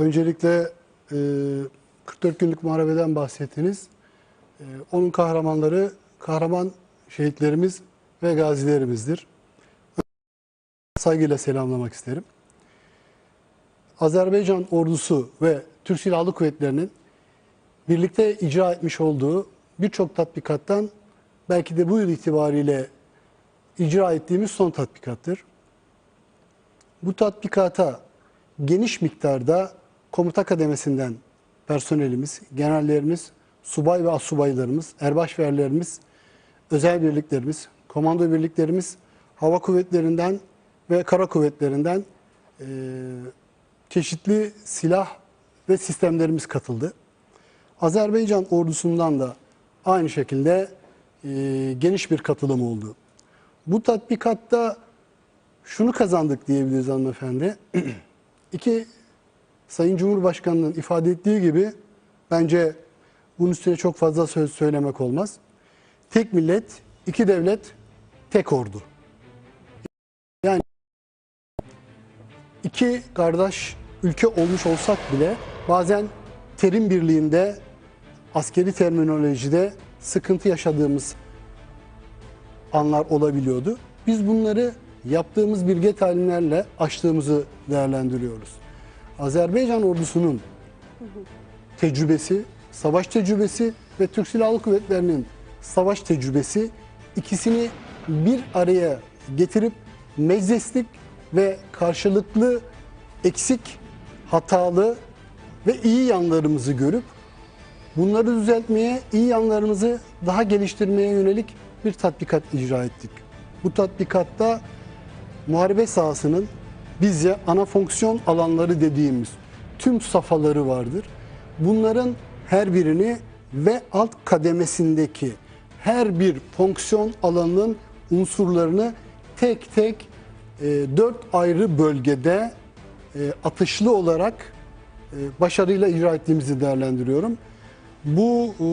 Öncelikle e, 44 günlük muharebeden bahsettiniz. E, onun kahramanları, kahraman şehitlerimiz ve gazilerimizdir. Saygıyla selamlamak isterim. Azerbaycan ordusu ve Türk Silahlı Kuvvetleri'nin birlikte icra etmiş olduğu birçok tatbikattan belki de bu yıl itibariyle icra ettiğimiz son tatbikattır. Bu tatbikata geniş miktarda komuta kademesinden personelimiz, generallerimiz, subay ve asubaylarımız, erbaş ve erlerimiz, özel birliklerimiz, komando birliklerimiz, hava kuvvetlerinden ve kara kuvvetlerinden eee, çeşitli silah ve sistemlerimiz katıldı. Azerbaycan ordusundan da aynı şekilde eee, geniş bir katılım oldu. Bu tatbikatta şunu kazandık diyebiliriz hanımefendi. İki, Sayın Cumhurbaşkanı'nın ifade ettiği gibi bence bunun üstüne çok fazla söz söylemek olmaz. Tek millet, iki devlet, tek ordu. Yani iki kardeş ülke olmuş olsak bile bazen terim birliğinde, askeri terminolojide sıkıntı yaşadığımız anlar olabiliyordu. Biz bunları yaptığımız bilge talimlerle aştığımızı değerlendiriyoruz. Azerbaycan ordusunun tecrübesi, savaş tecrübesi ve Türk Silahlı Kuvvetleri'nin savaş tecrübesi ikisini bir araya getirip meclislik ve karşılıklı eksik, hatalı ve iyi yanlarımızı görüp bunları düzeltmeye, iyi yanlarımızı daha geliştirmeye yönelik bir tatbikat icra ettik. Bu tatbikatta muharebe sahasının bizce ana fonksiyon alanları dediğimiz tüm safhaları vardır. Bunların her birini ve alt kademesindeki her bir fonksiyon alanının unsurlarını tek tek e, dört ayrı bölgede e, atışlı olarak e, başarıyla icra ettiğimizi değerlendiriyorum. Bu e,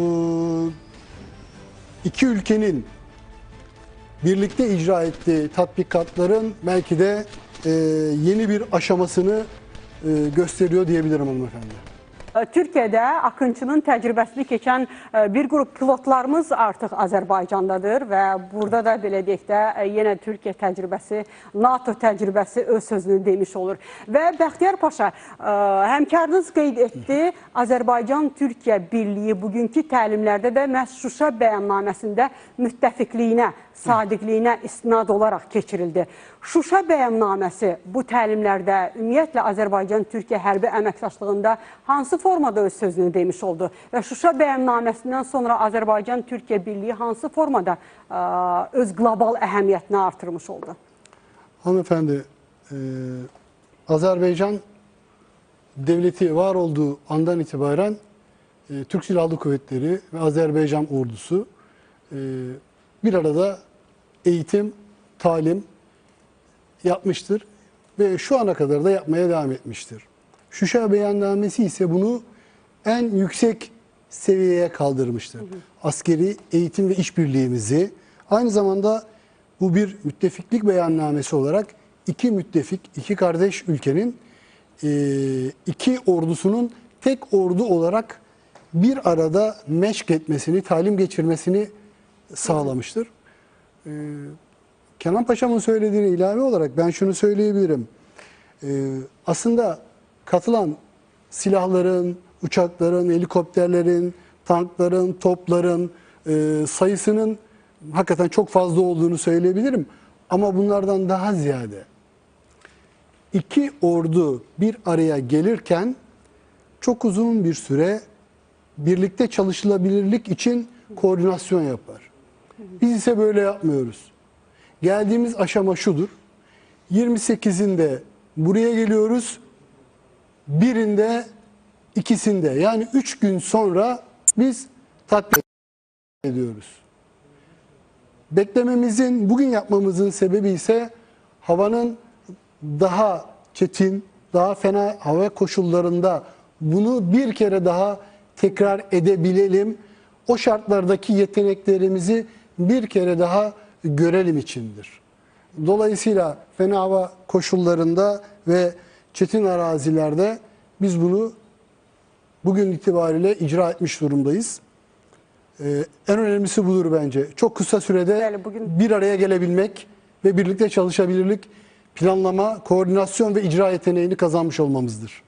iki ülkenin birlikte icra ettiği tatbikatların belki de e, yeni bir aşamasını e, gösteriyor diyebilirim hanımefendi. Türkiyədə Akınçının təcrübəsini keçən e, bir qrup pilotlarımız artıq Azərbaycandadır və burada da belə deyək də e, yenə Türkiyə təcrübəsi, NATO təcrübəsi öz sözünü demiş olur. Və Bəxtiyar Paşa, e, həmkarınız qeyd etdi, Azərbaycan-Türkiyə birliyi bugünkü təlimlərdə də məhz Şuşa bəyannaməsində müttəfiqliyinə, sadiqliyinə istinad olaraq keçirildi. Şuşa bəyannaməsi bu təlimlərdə ümumiyyətlə Azərbaycan-Türkiyə hərbi əməkdaşlığında hansı formada öz sözünü demiş oldu və Şuşa bəyannaməsindən sonra Azərbaycan-Türkiyə birliyi hansı formada ə, öz qlobal əhəmiyyətini artırmış oldu? Hanımefendi, e, Azerbaycan devleti var olduğu andan itibaren e, Türk Silahlı Kuvvetleri ve Azerbaycan ordusu e, bir arada eğitim, talim yapmıştır ve şu ana kadar da yapmaya devam etmiştir. Şuşa beyannamesi ise bunu en yüksek seviyeye kaldırmıştır. Askeri eğitim ve işbirliğimizi aynı zamanda bu bir müttefiklik beyannamesi olarak iki müttefik, iki kardeş ülkenin e, iki ordusunun tek ordu olarak bir arada meşk etmesini, talim geçirmesini sağlamıştır. E, Kenan Paşa'mın söylediğine ilave olarak ben şunu söyleyebilirim. E, aslında katılan silahların, uçakların, helikopterlerin, tankların, topların e, sayısının hakikaten çok fazla olduğunu söyleyebilirim. Ama bunlardan daha ziyade iki ordu bir araya gelirken çok uzun bir süre birlikte çalışılabilirlik için koordinasyon yapar. Biz ise böyle yapmıyoruz. Geldiğimiz aşama şudur. 28'inde buraya geliyoruz. Birinde ikisinde yani 3 gün sonra biz tatbik ediyoruz. Beklememizin, bugün yapmamızın sebebi ise havanın daha çetin, daha fena hava koşullarında bunu bir kere daha tekrar edebilelim. O şartlardaki yeteneklerimizi bir kere daha görelim içindir. Dolayısıyla fena hava koşullarında ve çetin arazilerde Biz bunu bugün itibariyle icra etmiş durumdayız. Ee, en önemlisi budur bence. Çok kısa sürede Yani bugün- bir araya gelebilmek ve birlikte çalışabilirlik, planlama, koordinasyon ve icra yeteneğini kazanmış olmamızdır.